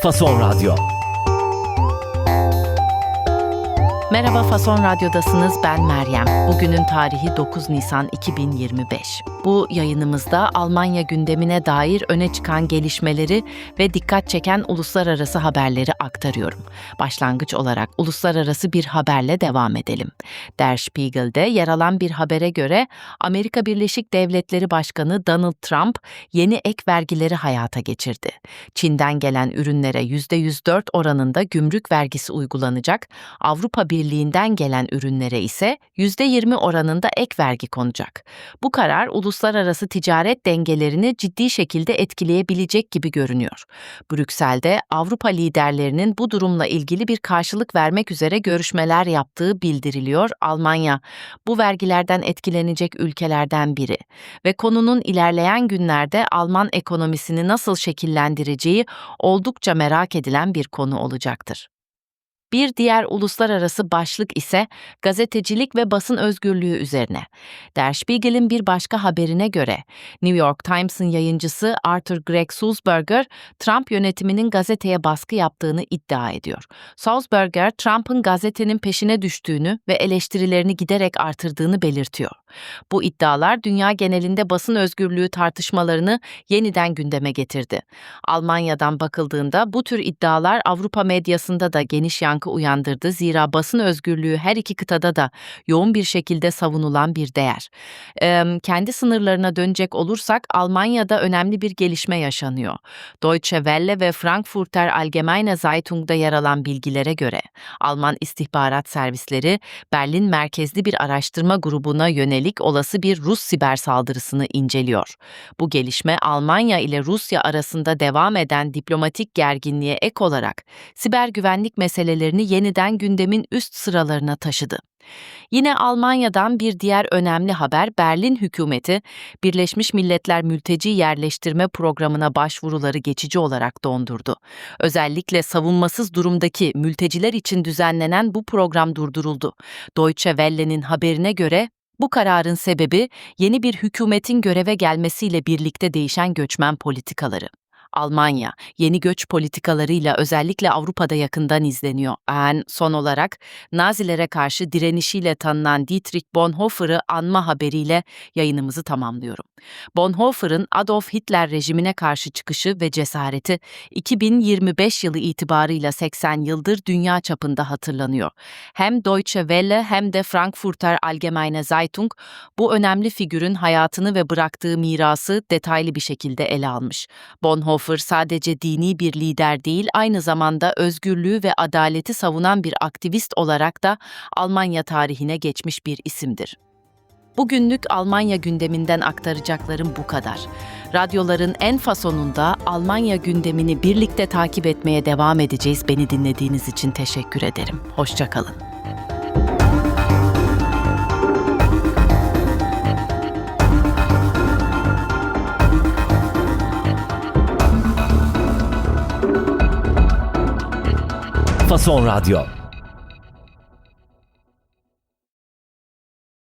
Fason Radyo. Merhaba Fason Radyo'dasınız ben Meryem. Bugünün tarihi 9 Nisan 2025. Bu yayınımızda Almanya gündemine dair öne çıkan gelişmeleri ve dikkat çeken uluslararası haberleri aktarıyorum. Başlangıç olarak uluslararası bir haberle devam edelim. Der Spiegel'de yer alan bir habere göre Amerika Birleşik Devletleri Başkanı Donald Trump yeni ek vergileri hayata geçirdi. Çin'den gelen ürünlere %104 oranında gümrük vergisi uygulanacak, Avrupa Birliği'nden gelen ürünlere ise %20 oranında ek vergi konacak. Bu karar uluslararası ticaret dengelerini ciddi şekilde etkileyebilecek gibi görünüyor. Brüksel'de Avrupa liderlerinin bu durumla ilgili bir karşılık vermek üzere görüşmeler yaptığı bildiriliyor. Almanya bu vergilerden etkilenecek ülkelerden biri ve konunun ilerleyen günlerde Alman ekonomisini nasıl şekillendireceği oldukça merak edilen bir konu olacaktır. Bir diğer uluslararası başlık ise gazetecilik ve basın özgürlüğü üzerine. Der Spiegel'in bir başka haberine göre New York Times'ın yayıncısı Arthur Gregg Sulzberger, Trump yönetiminin gazeteye baskı yaptığını iddia ediyor. Sulzberger, Trump'ın gazetenin peşine düştüğünü ve eleştirilerini giderek artırdığını belirtiyor. Bu iddialar dünya genelinde basın özgürlüğü tartışmalarını yeniden gündeme getirdi. Almanya'dan bakıldığında bu tür iddialar Avrupa medyasında da geniş yankı uyandırdı. Zira basın özgürlüğü her iki kıtada da yoğun bir şekilde savunulan bir değer. Ee, kendi sınırlarına dönecek olursak Almanya'da önemli bir gelişme yaşanıyor. Deutsche Welle ve Frankfurter Allgemeine Zeitung'da yer alan bilgilere göre Alman istihbarat servisleri Berlin merkezli bir araştırma grubuna yönelik olası bir Rus siber saldırısını inceliyor. Bu gelişme Almanya ile Rusya arasında devam eden diplomatik gerginliğe ek olarak siber güvenlik meselelerini yeniden gündemin üst sıralarına taşıdı. Yine Almanya'dan bir diğer önemli haber Berlin hükümeti Birleşmiş Milletler Mülteci Yerleştirme Programı'na başvuruları geçici olarak dondurdu. Özellikle savunmasız durumdaki mülteciler için düzenlenen bu program durduruldu. Deutsche Welle'nin haberine göre bu kararın sebebi yeni bir hükümetin göreve gelmesiyle birlikte değişen göçmen politikaları. Almanya, yeni göç politikalarıyla özellikle Avrupa'da yakından izleniyor. En son olarak Nazilere karşı direnişiyle tanınan Dietrich Bonhoeffer'ı anma haberiyle yayınımızı tamamlıyorum. Bonhoeffer'ın Adolf Hitler rejimine karşı çıkışı ve cesareti 2025 yılı itibarıyla 80 yıldır dünya çapında hatırlanıyor. Hem Deutsche Welle hem de Frankfurter Allgemeine Zeitung bu önemli figürün hayatını ve bıraktığı mirası detaylı bir şekilde ele almış. Bonhoeffer sadece dini bir lider değil, aynı zamanda özgürlüğü ve adaleti savunan bir aktivist olarak da Almanya tarihine geçmiş bir isimdir. Bugünlük Almanya gündeminden aktaracaklarım bu kadar. Radyoların en fasonunda Almanya gündemini birlikte takip etmeye devam edeceğiz. Beni dinlediğiniz için teşekkür ederim. Hoşçakalın. Fason Radyo.